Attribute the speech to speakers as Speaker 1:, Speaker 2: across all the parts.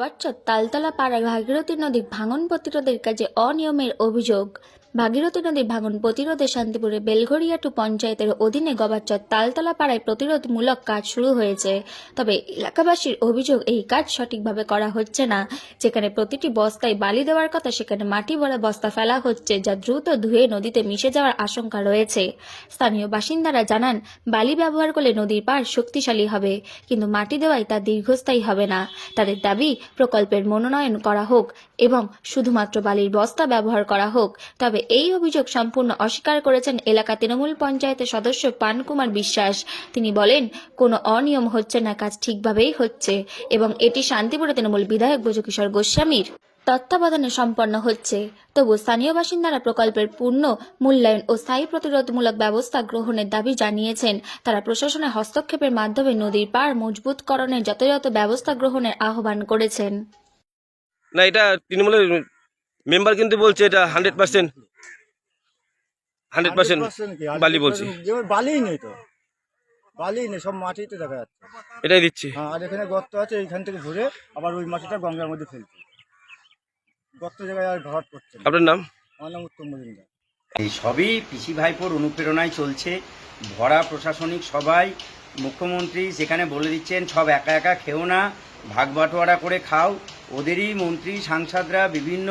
Speaker 1: বাচ্চার তালতলা পাড়ার ভাগীরথী নদীর ভাঙন প্রতিরোধের কাজে অনিয়মের অভিযোগ। ভাগীরথী নদীর ভাঙন প্রতিরোধে শান্তিপুরে বেলঘরিয়াটু পঞ্চায়েতের অধীনে গবাচ্চর তালতলা পাড়ায় প্রতিরোধমূলক কাজ শুরু হয়েছে। তবে এলাকাবাসীর অভিযোগ এই কাজ সঠিকভাবে করা হচ্ছে না। যেখানে প্রতিটি বস্তায় বালি দেওয়ার কথা সেখানে মাটি ভরা বস্তা ফেলা হচ্ছে যা দ্রুত ধুয়ে নদীতে মিশে যাওয়ার আশঙ্কা রয়েছে। স্থানীয় বাসিন্দারা জানান, বালি ব্যবহার করলে নদীর পার শক্তিশালী হবে, কিন্তু মাটি দেওয়ায় তা দীর্ঘস্থায়ী হবে না। তাদের দাবি, প্রকল্পের মনোনয়ন করা হোক এবং শুধুমাত্র বালির বস্তা ব্যবহার করা হোক, তবে এই অভিযোগ সম্পূর্ণ অস্বীকার করেছেন এলাকা তৃণমূল পঞ্চায়েতের সদস্য পানকুমার বিশ্বাস। তিনি বলেন, কোনো অনিয়ম হচ্ছে না, কাজ ঠিকভাবেই হচ্ছে এবং এটি শান্তিপুরে তৃণমূল বিধায়ক ব্রজকিশোর গোস্বামীর। তত্ত্বাবধানে সম্পন্ন হচ্ছে। তবু স্থানীয় বাসিন্দারা প্রকল্পের পূর্ণ মূল্যায়ন ও স্থায়ী প্রতিরোধমূলক ব্যবস্থা গ্রহণের দাবি জানিয়েছেন। তারা প্রশাসনের হস্তক্ষেপের মাধ্যমে নদীর পার মজবুতকরণের যথাযথ ব্যবস্থা গ্রহণের আহ্বান করেছেন।
Speaker 2: না, এটা তৃণমূলের মেম্বার কিন্তু বলছে এটা হান্ড্রেড পার্সেন্ট হান্ড্রেড পার্সেন্ট
Speaker 3: 100% কি?
Speaker 2: বালি বলছি।
Speaker 3: 100% বালিই নেই তো। বালিই নেই সব মাটিতে দেখা যাচ্ছে।
Speaker 2: এটাই দিচ্ছি।
Speaker 3: হ্যাঁ আর এখানে গর্ত আছে এইখান থেকে ঘুরে আবার ওই মাটিটা গঙ্গার মধ্যে ফেলছে। গর্ত জায়গায় আর ঘর করছে
Speaker 2: আপনার নাম?
Speaker 3: আমার নাম উত্তম মজুমদার।
Speaker 4: সবই পিসি ভাইপোর অনুপ্রেরণায় চলছে। ভরা প্রশাসনিক সবাই মুখ্যমন্ত্রী সেখানে বলে দিচ্ছেন, সব একা একা খেও না, ভাগ বাটোয়ারা করে খাও। ওদেরই মন্ত্রী, সাংসদরা, বিভিন্ন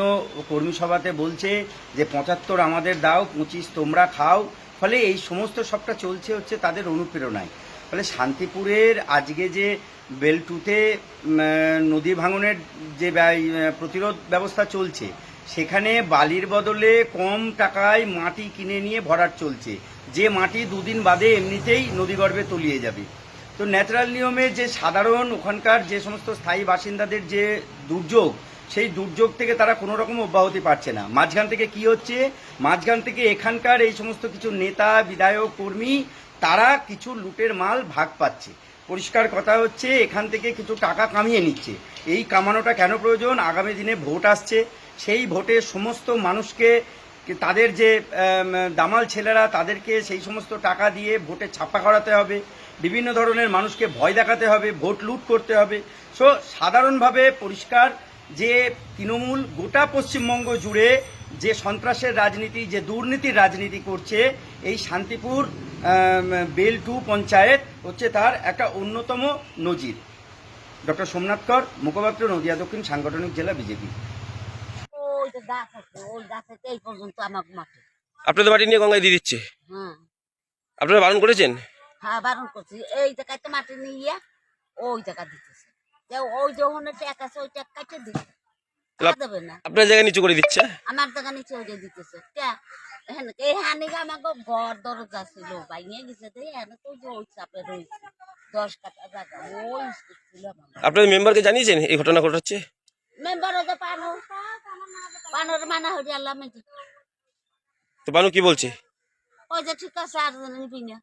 Speaker 4: কর্মী সভাতে বলছে যে, পঁচাত্তর আমাদের দাও, পঁচিশ তোমরা খাও। ফলে এই সমস্ত সবটা চলছে হচ্ছে তাদের অনুপ্রেরণায়। ফলে শান্তিপুরের আজকে যে বেলটুতে নদী ভাঙনের যে প্রতিরোধ ব্যবস্থা চলছে সেখানে বালির বদলে কম টাকায় মাটি কিনে নিয়ে ভরাট চলছে। যে মাটি দুদিন বাদে এমনিতেই নদীগর্ভে তলিয়ে যাবে। তো ন্যাচারাল নিয়মে যে সাধারণ ওখানকার যে সমস্ত স্থায়ী বাসিন্দাদের যে দুর্যোগ, সেই দুর্যোগ থেকে তারা কোনো রকম অব্যাহতি পাচ্ছে না। মাঝখান থেকে কি হচ্ছে? মাঝখান থেকে এখানকার এই সমস্ত কিছু নেতা, বিধায়ক, কর্মী, তারা কিছু লুটের মাল ভাগ পাচ্ছে। পরিষ্কার কথা হচ্ছে, এখান থেকে কিছু টাকা কামিয়ে নিচ্ছে। এই কামানোটা কেন প্রয়োজন? আগামী দিনে ভোট আসছে। সেই ভোটে সমস্ত মানুষকে, তাদের যে দামাল ছেলেরা, তাদেরকে সেই সমস্ত টাকা দিয়ে ভোটে ছাপা করাতে হবে। বিভিন্ন ধরনের মানুষকে ভয় দেখাতে হবে, ভোট লুট করতে হবে। সো সাধারণভাবে পরিষ্কার যে তৃণমূল গোটা পশ্চিমবঙ্গ জুড়ে যে সন্ত্রাসের রাজনীতি, যে দুর্নীতির রাজনীতি করছে, এই শান্তিপুর বেল টু পঞ্চায়েত হচ্ছে তার একটা অন্যতম নজির। ডক্টর সোমনাথ কর, মুখপাত্র নদিয়া দক্ষিণ সাংগঠনিক জেলা বিজেপি।
Speaker 5: গাছ আছে ওই এই পর্যন্ত আমার মাঠে।
Speaker 2: আপনাদের মাটি নিয়ে গঙ্গায় দিয়ে দিচ্ছে?
Speaker 5: হ্যাঁ।
Speaker 2: আপনারা বারণ করেছেন?
Speaker 5: হ্যাঁ বারণ করছি। এই জায়গায় তো মাটি নিয়ে ওই জায়গা দিতেছে। যে ওই ট্যাক আছে ওই ট্যাক কাটে দিচ্ছে
Speaker 2: তাহলে আপ-
Speaker 5: দেবে না।
Speaker 2: আপনার জায়গা নিচু করে দিচ্ছে?
Speaker 5: আমার জায়গা নিচে দিতেছে। কে? এখানে এই হানিকে আমাকে ঘর দরজা ছিল বাইরে গেছে তো এখানে তো ওই চাপে রয়েছে। দশ কাটা জায়গা ওই ছিল
Speaker 2: আপনাদের মেম্বারকে জানিয়েছেন এই ঘটনা ঘটাচ্ছে?
Speaker 5: মেম্বার ওদের পানো পানোর মানা হয়ে আল্লাহ মেজি।
Speaker 2: তো বানু কি বলছে?
Speaker 5: ওই যে ঠিক আছে আর নিবি না।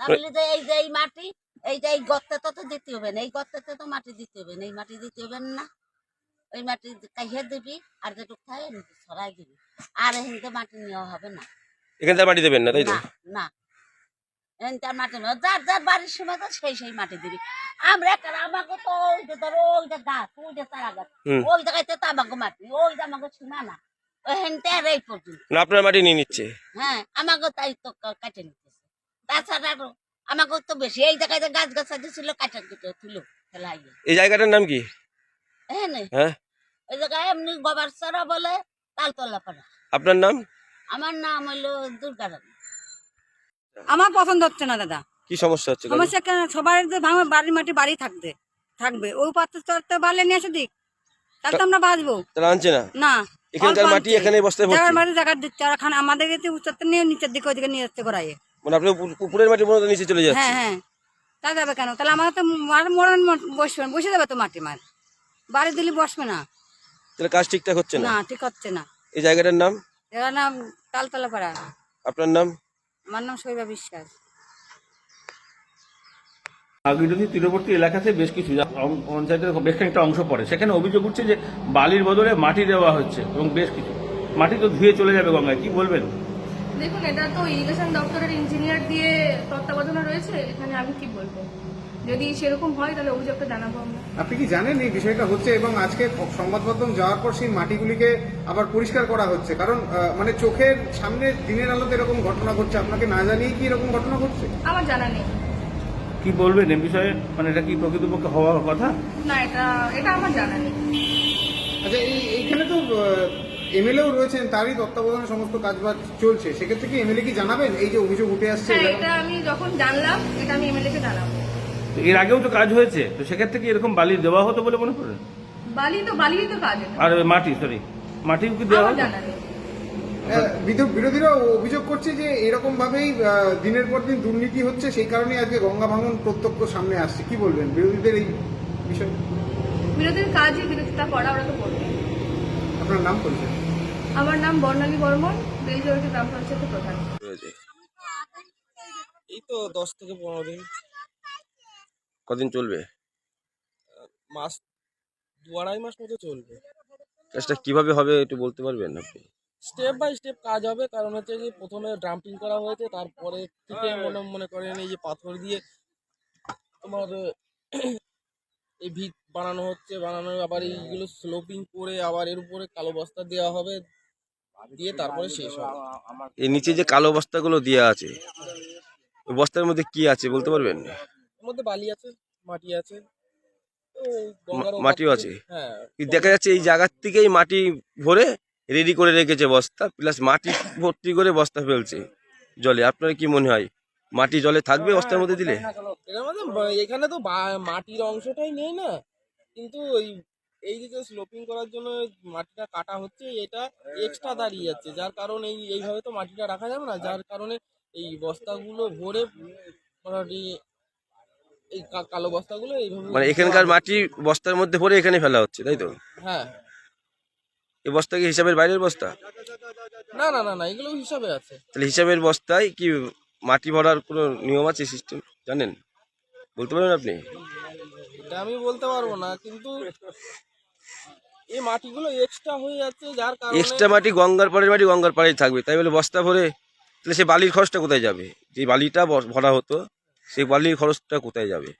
Speaker 5: তাহলে যে এই যে এই মাটি এই যে এই গর্তে তো তো দিতে হবে না। এই গর্তেতে তো মাটি দিতে হবে না। এই মাটি দিতে হবে না। ওই মাটি কাইহে দিবি আর যেটুক খাই ছড়াই দিবি। আর এখানতে মাটি নেওয়া হবে না।
Speaker 2: এখানে মাটি দেবেন না তাই তো?
Speaker 5: না। এখানকার মাটি যার যার বাড়ির সময় তো সেই সেই মাটি দিবি। আমরা একটা আমাকে তো ওই যে ধরো ওই যে গাছ ওই যে তারা গাছ ওই জায়গাতে তো আমাকে মাটি ওই যে আমাকে সীমানা ওইখানতে আর এই পর্যন্ত।
Speaker 2: না আপনার মাটি নিয়ে নিচ্ছে।
Speaker 5: হ্যাঁ আমাকে তাই তো কা- কাটে নিতেছে। তাছাড়া আমাকে তো বেশি এই জায়গায় গাছ ছিল কাটা তুল
Speaker 2: এই জায়গাটার নাম কি?
Speaker 5: হ্যাঁ নে,
Speaker 2: হ্যাঁ।
Speaker 5: ওই জায়গায় এমনি গোবার সরা বলে তালতলা পাড়া।
Speaker 2: আপনার নাম?
Speaker 5: আমার নাম হইল দুর্গা রানী
Speaker 6: আমার পছন্দ হচ্ছে না দাদা।
Speaker 2: কি সমস্যা হচ্ছে
Speaker 6: সমস্যা কেন? সবার তো ভাঙবে বাড়ির মাটি বাড়ি থাকবে থাকবে। ওই পাত্র তো বাড়লে নিয়ে এসে দিক। তাহলে তো আমরা বাঁচবো।
Speaker 2: তারা আনছে না?
Speaker 6: না
Speaker 2: এখানকার মাটি
Speaker 6: আনছে।
Speaker 2: এখানে বস্তায়
Speaker 6: জায়গার মাটি জায়গার দিচ্ছে আর এখন আমাদের এতে উচ্চতে নিয়ে নিচের দিকে ওইদিকে নিয়ে যাচ্ছে
Speaker 2: মানে আপনার উপর- মাটি মনে নিচে চলে যাচ্ছে।
Speaker 6: হ্যাঁ হ্যাঁ। তা যাবে কেন? তাহলে আমাকে তো মার মরণ বসবে বসে যাবে তো মাটি মার। বাড়ি দিলে বসবে না।
Speaker 2: তাহলে কাজ ঠিকঠাক হচ্ছে না?
Speaker 6: না ঠিক হচ্ছে না।
Speaker 2: এই জায়গাটার নাম
Speaker 6: তালতলা পাড়া।
Speaker 2: আপনার নাম?
Speaker 6: আমার নাম শৈবা বিশ্বাস।
Speaker 7: আগিরথী তীরবর্তী এলাকাতে বেশ কিছু পঞ্চায়েতের বেশ খানিকটা অংশ পড়ে। সেখানে অভিযোগ উঠছে যে বালির বদলে মাটি দেওয়া হচ্ছে এবং বেশ কিছু। মাটি তো ধুয়ে চলে যাবে গঙ্গায় কি বলবেন?
Speaker 8: দেখুন এটা তো ইরিগেশন দপ্তরের ইঞ্জিনিয়ার দিয়ে তত্ত্বাবধানে রয়েছে এখানে আমি কি বলব? যদি সেরকম হয় তাহলে অভিযোগটা জানাব আমরা।
Speaker 9: আপনি কি জানেন এই বিষয়টা হচ্ছে এবং আজকে সংবাদ মাধ্যম যাওয়ার পর সেই মাটিগুলিকে আবার পরিষ্কার করা হচ্ছে? কারণ মানে চোখের সামনে দিনের আলোতে এরকম ঘটনা ঘটছে। আপনাকে না জানিয়ে কি এরকম ঘটনা ঘটছে?
Speaker 8: আমার জানা নেই।
Speaker 7: কি বলবেন এ বিষয়ে? মানে এটা কি প্রকৃতপক্ষে হওয়ার কথা?
Speaker 8: না এটা এটা আমার জানা নেই।
Speaker 9: আচ্ছা এই এইখানে তো এমএলএও রয়েছেন তারই তত্ত্বাবধানে সমস্ত কাজবাজ চলছে। সেক্ষেত্রে কি এমএলএ কি জানাবেন? এই যে অভিযোগ উঠে আসছে
Speaker 8: হ্যাঁ এটা আমি যখন জানলাম এটা আমি এমএলএ কে জানাব।
Speaker 7: তো এর আগেও তো কাজ হয়েছে তো সেক্ষেত্রে কি এরকম বালি দেওয়া হতো বলে মনে করেন?
Speaker 8: বালি তো বালিই তো কাজ এটা
Speaker 7: আর মাটি সরি মাটিও কি দেওয়া
Speaker 8: আমার
Speaker 7: হতো?
Speaker 8: জানা নেই।
Speaker 9: আহ, বিধ- বিরোধীরা অভিযোগ করছে যে এরকম ভাবেই আহ, দিনের পর দিন দুর্নীতি হচ্ছে সেই কারণেই আজকে গঙ্গা ভাঙন প্রত্যক্ষ সামনে আসছে। কি বলবেন বিরোধীদের এই বিষয়?
Speaker 8: বিরোধীর কাজই বিরোধিতা করা ওরা তো করবে।
Speaker 9: আপনার নাম পরিচয়?
Speaker 8: আমার নাম বর্ণালী বর্মন বেলজোড়ি গ্রাম পঞ্চায়েতের প্রধান।
Speaker 2: রয়েছে
Speaker 10: এই তো দশ থেকে পনেরো দিন।
Speaker 2: কদিন চলবে?
Speaker 10: মাস দু আড়াই মাস মতো চলবে।
Speaker 2: কাজটা কীভাবে হবে একটু বলতে পারবেন আপনি?
Speaker 10: স্টেপ বাই স্টেপ কাজ হবে কারণ হচ্ছে যে প্রথমে ড্রাম্পিং করা হয়েছে তারপরে থেকে মনে মনে করেন এই যে পাথর দিয়ে তোমার এই ভিত বানানো হচ্ছে বানানো আবার এইগুলো স্লোপিং করে আবার এর উপরে কালো বস্তা দেওয়া হবে দিয়ে তারপরে শেষ হবে।
Speaker 2: এই নিচে যে কালো বস্তাগুলো দেওয়া আছে বস্তার মধ্যে কি আছে বলতে পারবেন?
Speaker 10: মধ্যে বালি আছে মাটি আছে।
Speaker 2: মাটিও আছে?
Speaker 10: হ্যাঁ
Speaker 2: দেখা যাচ্ছে এই জায়গার থেকেই মাটি ভরে রেডি করে রেখেছে বস্তা প্লাস মাটি ভর্তি করে বস্তা ফেলছে জলে। আপনার কি মনে হয়? মাটি জলে থাকবে বস্তার মধ্যে দিলে?
Speaker 10: মধ্যে এখানে তো মাটির অংশটাই নেই না। কিন্তু ওই এই যে স্লোপিং করার জন্য মাটিটা কাটা হচ্ছে এটা এক্সট্রা দাঁড়িয়ে যাচ্ছে। যার কারণে এই এইভাবে তো মাটিটা রাখা যাবে না। যার কারণে এই বস্তাগুলো ভরে মোটামুটি এই কালো বস্তাগুলো এইভাবে
Speaker 2: মানে এখানকার মাটি বস্তার মধ্যে ভরে এখানে ফেলা হচ্ছে তাই তো?
Speaker 10: হ্যাঁ।
Speaker 2: এই বস্তা কি হিসাবের বাইরের বস্তা?
Speaker 10: না না না না এগুলো হিসাবে আছে।
Speaker 2: তাহলে হিসাবের বস্তায় কি মাটি ভরার কোনো নিয়ম আছে সিস্টেম জানেন? বলতে পারবেন আপনি?
Speaker 10: এটা আমি বলতে পারব না কিন্তু এই মাটিগুলো এক্সট্রা হয়ে যাচ্ছে যার কারণে
Speaker 2: এক্সট্রা মাটি গঙ্গার পাড়ের মাটি গঙ্গার পাড়েই থাকবে তাই বলে বস্তা ভরে তাহলে সে বালির খরচটা কোথায় যাবে? যে বালিটা ভরা হতো সেই বালির খরচটা কোথায় যাবে?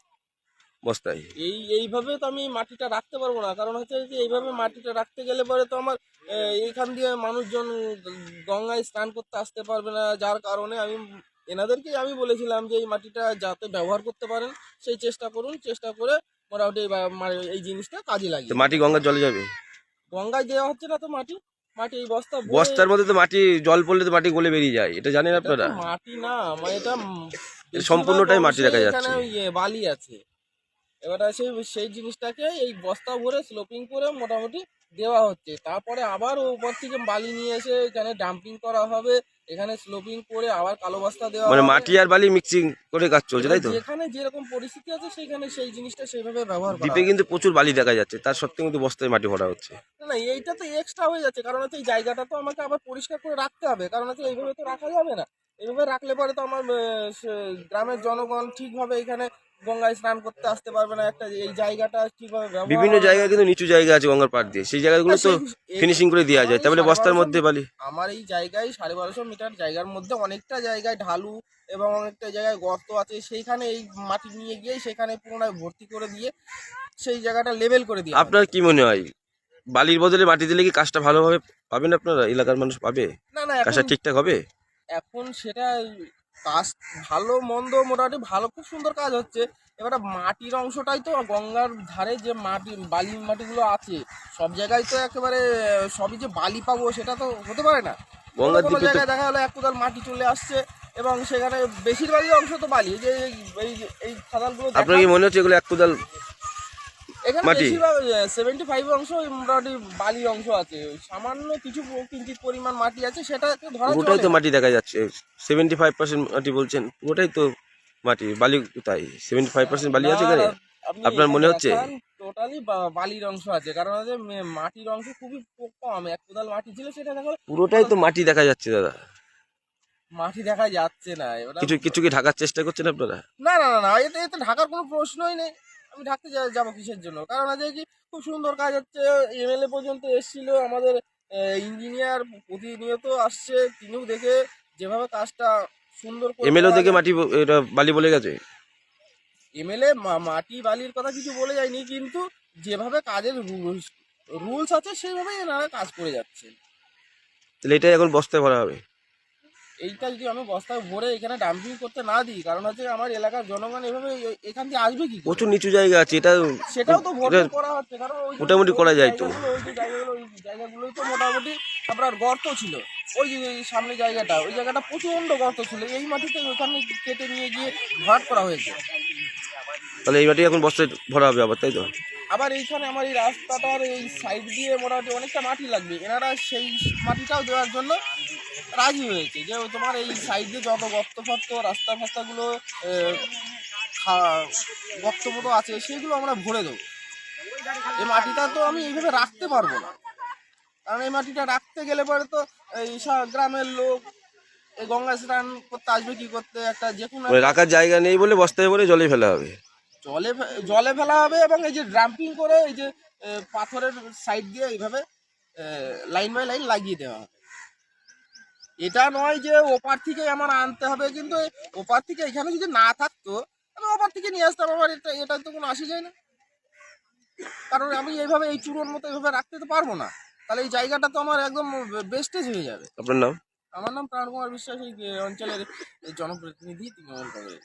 Speaker 2: বস্তায়।
Speaker 10: এই এইভাবে তো আমি মাটিটা রাখতে পারব না। কারণ হচ্ছে যে এইভাবে মাটিটা রাখতে গেলে পরে তো আমার এইখান দিয়ে মানুষজন গঙ্গায় স্নান করতে আসতে পারবে না। যার কারণে আমি এনাদেরকেই আমি বলেছিলাম যে এই মাটিটা যাতে ব্যবহার করতে পারেন সেই চেষ্টা করুন। চেষ্টা করে মোটামুটি এই জিনিসটা কাজে লাগে
Speaker 2: মাটি গঙ্গার জলে যাবে?
Speaker 10: গঙ্গায় দেওয়া হচ্ছে না তো মাটি। মাটি বস্তা
Speaker 2: বস্তার মধ্যে তো মাটি জল পড়লে তো মাটি গলে বেরিয়ে যায়। এটা জানেন আপনারা?
Speaker 10: মাটি না মানে এটা
Speaker 2: সম্পূর্ণটাই মাটি দেখা যাচ্ছে।
Speaker 10: বালি আছে এবার আছে সেই জিনিসটাকে এই বস্তা ভরে স্লোপিং করে মোটামুটি দেওয়া হচ্ছে। তারপরে আবার উপর থেকে বালি নিয়ে এসে এখানে ডাম্পিং করা হবে। এখানে স্লোপিং করে আবার কালো বস্তা দেওয়া
Speaker 2: মানে। মাটি আর বালি মিক্সিং করে কাজ চলছে তাই তো?
Speaker 10: এবার যেখানে যেরকম পরিস্থিতি আছে সেখানে সেই জিনিসটা সেইভাবে ব্যবহার করা
Speaker 2: দ্বীপে কিন্তু প্রচুর বালি দেখা যাচ্ছে তার সত্ত্বেও কিন্তু বস্তায় মাটি ভরা হচ্ছে।
Speaker 10: না না এইটা তো এক্সট্রা হয়ে যাচ্ছে কারণ হচ্ছে এই জায়গাটা তো আমাকে আবার পরিষ্কার করে রাখতে হবে কারণ হচ্ছে এইভাবে তো রাখা যাবে না। এইভাবে রাখলে পরে তো আমার গ্রামের জনগণ ঠিকভাবে এখানে গঙ্গায় স্নান করতে আসতে পারবে না একটা এই জায়গাটা ব্যবহার
Speaker 2: বিভিন্ন জায়গায় কিন্তু নিচু জায়গা আছে গঙ্গার পাড় দিয়ে। সেই জায়গাগুলো তো ফিনিশিং করে দেওয়া যায়। তাহলে বস্তার মধ্যে বালি।
Speaker 10: আমার এই জায়গায় সাড়ে বারোশো মিটার জায়গার মধ্যে অনেকটা জায়গায় ঢালু এবং অনেকটা জায়গায় গর্ত আছে। সেইখানে এই মাটি নিয়ে গিয়ে সেখানে পুনরায় ভর্তি করে দিয়ে সেই জায়গাটা লেভেল করে দিয়ে
Speaker 2: আপনার কি মনে হয়? বালির বদলে মাটি দিলে কি কাজটা ভালোভাবে পাবেন আপনারা? এলাকার মানুষ পাবে?
Speaker 10: না না
Speaker 2: কাজটা ঠিকঠাক হবে?
Speaker 10: এখন সেটা কাজ ভালো মন্দ মোটামুটি ভালো খুব সুন্দর কাজ হচ্ছে। এবার মাটির অংশটাই তো গঙ্গার ধারে যে মাটি বালি মাটিগুলো আছে সব জায়গায় তো একেবারে সবই যে বালি পাবো সেটা তো হতে পারে না। কোনো
Speaker 2: গঙ্গার
Speaker 10: কোনো জায়গায় দেখা গেলো এক কোদাল মাটি চলে আসছে এবং সেখানে বেশিরভাগই অংশ তো বালি। এই যে এই- এই এই খাদালগুলো
Speaker 2: আপনার কি মনে হচ্ছে এগুলো এক কোদাল
Speaker 10: এখানে
Speaker 2: মাটি?
Speaker 10: বেশিরভাগ সেভেন্টি ফাইভ অংশ মোটামুটি বালির অংশ আছে। সামান্য কিছু কিঞ্চিত পরিমাণ মাটি আছে সেটাকে ধরা
Speaker 2: পুরোটাই তো মাটি দেখা যাচ্ছে। সেভেন্টি ফাইভ পার্সেন্ট মাটি বলছেন পুরোটাই তো মাটি। বালি কোথায়? সেভেন্টি ফাইভ পার্সেন্ট বালি আছে এখানে? আপনার মনে হচ্ছে?
Speaker 10: টোটালি বালির অংশ আছে। কারণ মাটির অংশ খুবই কম। এক কোদাল মাটি ছিল সেটা দেখো
Speaker 2: পুরোটাই তো মাটি দেখা যাচ্ছে দাদা।
Speaker 10: মাটি দেখা যাচ্ছে না।
Speaker 2: কিছু কিছু কি ঢাকার চেষ্টা করছেন আপনারা?
Speaker 10: না না না না এতে এতে ঢাকার কোনো প্রশ্নই নেই। আমি ঢাকতে যাব কিসের জন্য? কারণ আছে কি খুব সুন্দর কাজ হচ্ছে। এমএলএ পর্যন্ত এসেছিল আমাদের ইঞ্জিনিয়ার প্রতিনিয়ত আসছে। তিনিও দেখে যেভাবে কাজটা সুন্দর
Speaker 2: এমএলও
Speaker 10: করা
Speaker 2: মাটি এটা বালি বলে গেছে?
Speaker 10: এমএলএ মাটি বালির কথা কিছু বলে যায়নি কিন্তু যেভাবে কাজের রুলস রুলস আছে সেইভাবেই এনারা কাজ করে যাচ্ছেন।
Speaker 2: তাহলে এটাই এখন বস্তায় ভরা হবে?
Speaker 10: এইটা যদি আমি বস্তায় ভরে এখানে ডাম্পিং করতে না দিই কারণ হচ্ছে আমার এলাকার জনগণ এভাবে এখান দিয়ে আসবে কি
Speaker 2: প্রচুর নিচু জায়গা আছে এটা
Speaker 10: সেটাও তো
Speaker 2: এটা
Speaker 10: করা হচ্ছে কারণ
Speaker 2: মোটামুটি করা যায় তো।
Speaker 10: জায়গাগুলোই তো মোটামুটি আপনার গর্ত ছিল। ওই যে সামনে জায়গাটা ওই জায়গাটা প্রচণ্ড গর্ত ছিল এই মাটিতে ওখানে কেটে নিয়ে গিয়ে ভাট করা হয়েছে।
Speaker 2: তাহলে এই মাটি এখন বস্তায় ভরা হবে আবার তাই তো?
Speaker 10: আবার এইখানে আমার এই রাস্তাটার এই সাইড দিয়ে মোটামুটি অনেকটা মাটি লাগবে। এনারা সেই মাটিটাও দেওয়ার জন্য রাজি হয়েছে যে তোমার এই সাইড দিয়ে যত গর্ত ফর্ত রাস্তা ফাস্তাগুলো গর্ত মতো আছে সেগুলো আমরা ভরে দেবো। এই মাটিটা তো আমি এইভাবে রাখতে পারব না। কারণ এই মাটিটা রাখতে গেলে পরে তো এই গ্রামের লোক এই গঙ্গা স্নান করতে আসবে কি করতে একটা যে কোনো
Speaker 2: রাখার জায়গা নেই বলে বস্তায় ভরে জলে ফেলা হবে।
Speaker 10: জলে জলে ফেলা হবে এবং এই যে ড্রাম্পিং করে এই যে পাথরের সাইড দিয়ে এইভাবে লাইন বাই লাইন লাগিয়ে দেওয়া হবে। এটা নয় যে ওপার থেকে আমার আনতে হবে কিন্তু ওপার থেকে এখানে যদি না থাকতো আমি ওপার থেকে নিয়ে আসতাম আমার এটা এটা তো কোনো আসে যায় না। কারণ আমি এইভাবে এই চূড়োর মতো এইভাবে রাখতে তো পারব না। তাহলে এই জায়গাটা তো আমার একদম বেস্টেজ হয়ে যাবে।
Speaker 2: আপনার নাম?
Speaker 10: আমার নাম প্রাণ কুমার বিশ্বাস এই অঞ্চলের জনপ্রতিনিধি তৃণমূল কংগ্রেস।